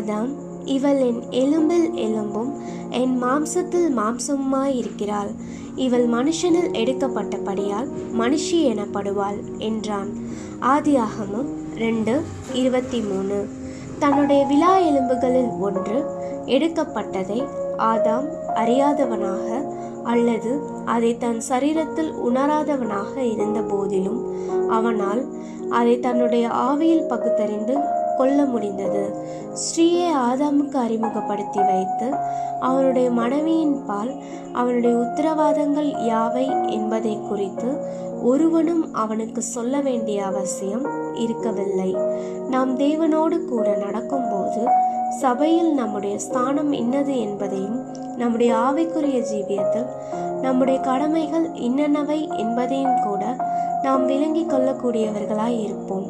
ஆதாம் இவள் என் எலும்பில் எலும்பும் என் மாம்சத்தில் மாம்சமுமாயிருக்கிறாள் இவள் மனுஷனில் எடுக்கப்பட்டபடியால் மனுஷி எனப்படுவாள் என்றான். ஆதியாகமம் ரெண்டு இருபத்தி மூணு தன்னுடைய விழா எலும்புகளில் ஒன்று எடுக்கப்பட்டதை ஆதாம் அறியாதவனாக அல்லது அதை தன் சரீரத்தில் உணராதவனாக இருந்த போதிலும் அவனால் அதை தன்னுடைய ஆவியில் பகுத்தறிந்து கொள்ள முடிந்தது. ஸ்ரீயை ஆதாமுக்கு அறிமுகப்படுத்தி வைத்து அவனுடைய மனைவியின் பால் அவனுடைய உத்தரவாதங்கள் யாவை என்பதை குறித்து ஒருவனும் அவனுக்கு சொல்ல வேண்டிய அவசியம் இருக்கவில்லை. நாம் தேவனோடு கூட நடக்கும்போது சபையில் நம்முடைய ஸ்தானம் இன்னது என்பதையும் நம்முடைய ஆவிக்குரிய ஜீவியத்தில் நம்முடைய கடமைகள் இன்னென்னவை என்பதையும் கூட நாம் விளங்கிக் கொள்ளக்கூடியவர்களாய் இருப்போம்.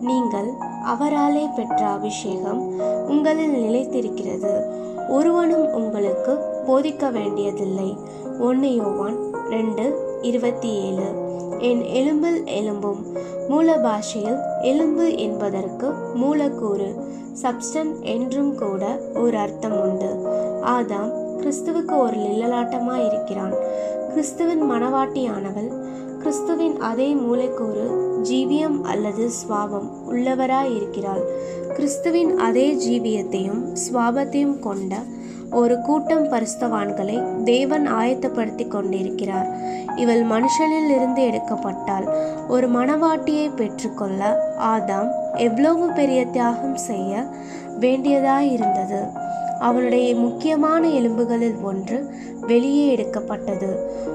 நீங்கள் அவராலே பெற்ற அபிஷேகம் உங்களில் நிலைத்திருக்கிறது. ஒருவனும் உங்களுக்கு போதிக்க வேண்டியதில்லை. ஒன்று யோவான் ரெண்டு இருபத்தி ஏழு என் எலும்பில் எலும்பும் மூல பாஷையில் எலும்பு என்பதற்கு மூலக்கூறு சப்ஸ்டன் என்றும் கூட ஒரு அர்த்தம் உண்டு. ஆதாம் கிறிஸ்துவுக்கு ஒரு நிழலாட்டமாய் இருக்கிறான் கிறிஸ்துவின் மனவாட்டியானவள் கிறிஸ்துவின் அதே மூலக்கூறு ஜீவியம் அல்லது சுவாபம் உள்ளவராயிருக்கிறாள் கிறிஸ்துவின் அதே ஜீவியத்தையும் சுவாபத்தையும் கொண்ட ஒரு கூட்டம் பரிஸ்தவான்களை தேவன் ஆயத்தப்படுத்தி கொண்டிருக்கிறார். இவள் மனுஷனில் இருந்து எடுக்கப்பட்டால் ஒரு மணவாட்டியை பெற்றுக்கொள்ள ஆதாம் எவ்வளவு பெரிய தியாகம் செய்ய வேண்டியதாயிருந்தது? அவனுடைய முக்கியமான எலும்புகளில் ஒன்று வெளியே எடுக்கப்பட்டது.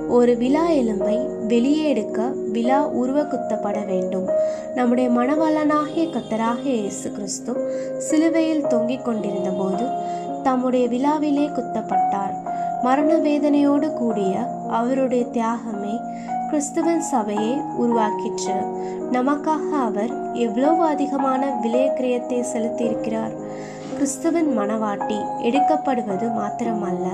ஒரு விழா எலும்பை வெளியே எடுக்க விழா உருவ குத்தப்பட வேண்டும். நம்முடைய மணவாளனாகிய கத்தராக இயேசு கிறிஸ்து சிலுவையில் தொங்கிக் கொண்டிருந்த போது தம்முடைய விழாவிலே குத்தப்பட்டார். மரண வேதனையோடு கூடிய அவருடைய தியாகமே கிறிஸ்துவின் சபையை உருவாக்கிற்று. நமக்காக அவர் எவ்வளவு அதிகமான விலைக்கிரயத்தை செலுத்தியிருக்கிறார். கிறிஸ்துவின் மணவாட்டி எடுக்கப்படுவது மாத்திரமல்ல.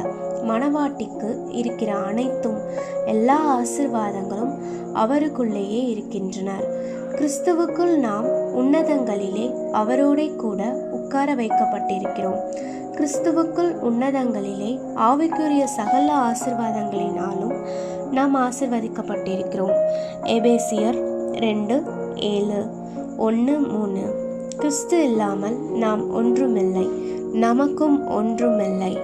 மணவாட்டிக்கு இருக்கிற அனைத்தும் எல்லா ஆசிர்வாதங்களும் அவருக்குள்ளேயே இருக்கின்றனர். கிறிஸ்துவுக்குள் நாம் உன்னதங்களிலே அவரோடே கூட உட்கார வைக்கப்பட்டிருக்கிறோம். கிறிஸ்துவுக்குள் உன்னதங்களிலே ஆவிக்குரிய சகல ஆசிர்வாதங்களினாலும் நாம் ஆசிர்வதிக்கப்பட்டிருக்கிறோம். எபேசியர் ரெண்டு ஏழு ஒன்று மூணு. கிறிஸ்து இல்லாமல் நாம் ஒன்றுமில்லை. நமக்கும் ஒன்றுமில்லை.